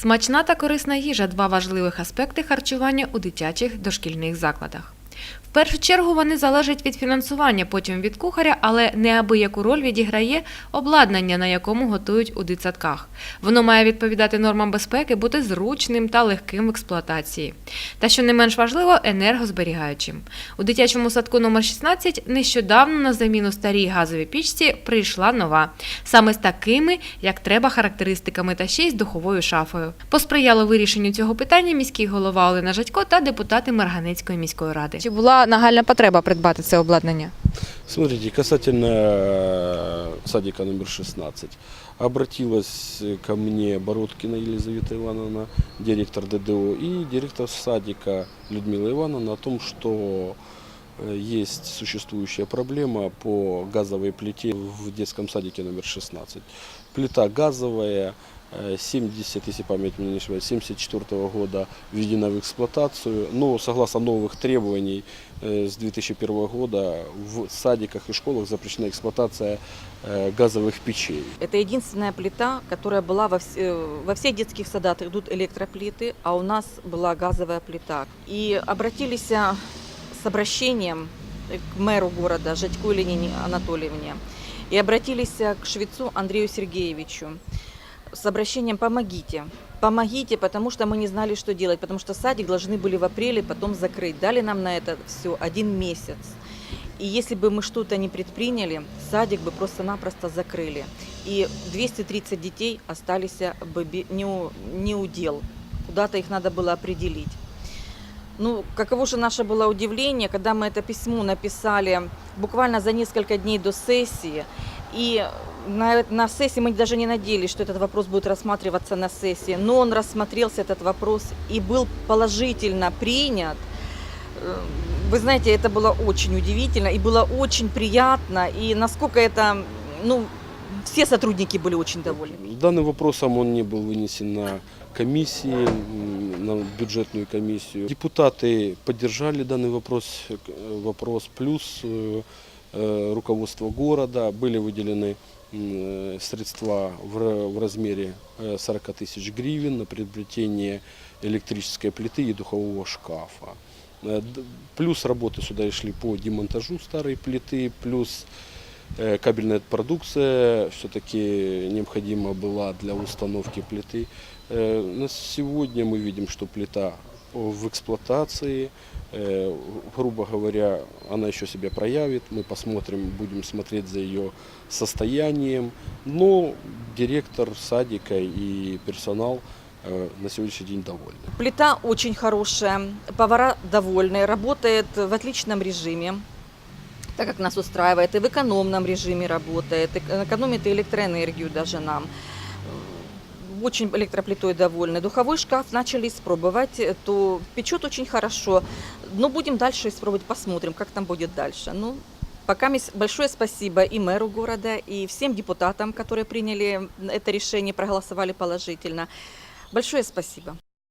Смачна та корисна їжа два важливих аспекти харчування у дитячих дошкільних закладах. В першу чергу вони залежать від фінансування, потім від кухаря, але неабияку роль відіграє обладнання, на якому готують у дитсадках. Воно має відповідати нормам безпеки, бути зручним та легким в експлуатації. Та що не менш важливо, енергозберігаючим. У дитячому садку номер 16 нещодавно на заміну старій газовій пічці прийшла нова. Саме з такими, як треба, характеристиками та ще й з духовою шафою. Посприяло вирішенню цього питання міський голова Олена Жадько та депутати Марганецької міської ради. Чи була нагальна потреба придбати це обладнання? Смотрите, касательно э, садика номер 16. Обратилась ко мне Бородкина Елизавета Ивановна, директор ДДО, и директор садика Людмила Ивановна о том, что э, есть существующая проблема по газовой плите в детском садике номер 16. Плита газовая, э, 70, если память меня не ошибает, 74 года введена в эксплуатацию, но согласно новых требований э, с 2001 года в садиках и школах запрещена эксплуатация э, газовых печей. Это единственная плита, которая была во, вс- э, во всех детских садах идут электроплиты, а у нас была газовая плита. И обратились а, с обращением э, к мэру города Жадьку Ленине Анатольевне и обратились а, к швецу Андрею Сергеевичу с обращением «помогите». Помогите, потому что мы не знали, что делать, потому что садик должны были в апреле потом закрыть. Дали нам на это все один месяц. И если бы мы что-то не предприняли, садик бы просто-напросто закрыли. И 230 детей остались бы не у, не у дел. Куда-то их надо было определить. Ну, каково же наше было удивление, когда мы это письмо написали буквально за несколько дней до сессии. И на, на сессии мы даже не надеялись, что этот вопрос будет рассматриваться на сессии. Но он рассмотрелся, этот вопрос, и был положительно принят. Вы знаете, это было очень удивительно и было очень приятно. И насколько это, ну, все сотрудники были очень довольны. Данным вопросом он не был вынесен на комиссии, на бюджетную комиссию. Депутаты поддержали данный вопрос, вопрос плюс э, э, руководство города. Были выделены средства в в размере э, 40 тысяч гривен на приобретение электрической плиты и духового шкафа. Э, Плюс работы сюда шли по демонтажу старой плиты, плюс э, кабельная продукция все-таки необходима была для установки плиты. Э, На сегодня мы видим, что плита в эксплуатации, Э, грубо говоря, она еще себя проявит, мы посмотрим, будем смотреть за ее состоянием, но директор садика и персонал э, на сегодняшний день довольны. Плита очень хорошая, повара довольны, работает в отличном режиме, так как нас устраивает, и в экономном режиме работает, эк- экономит электроэнергию даже нам. Очень электроплитой довольны. Духовой шкаф начали испробовать, э, то печет очень хорошо. Но будем дальше испробовать, посмотрим, как там будет дальше. Ну, пока большое спасибо и мэру города, и всем депутатам, которые приняли это решение, проголосовали положительно. Большое спасибо.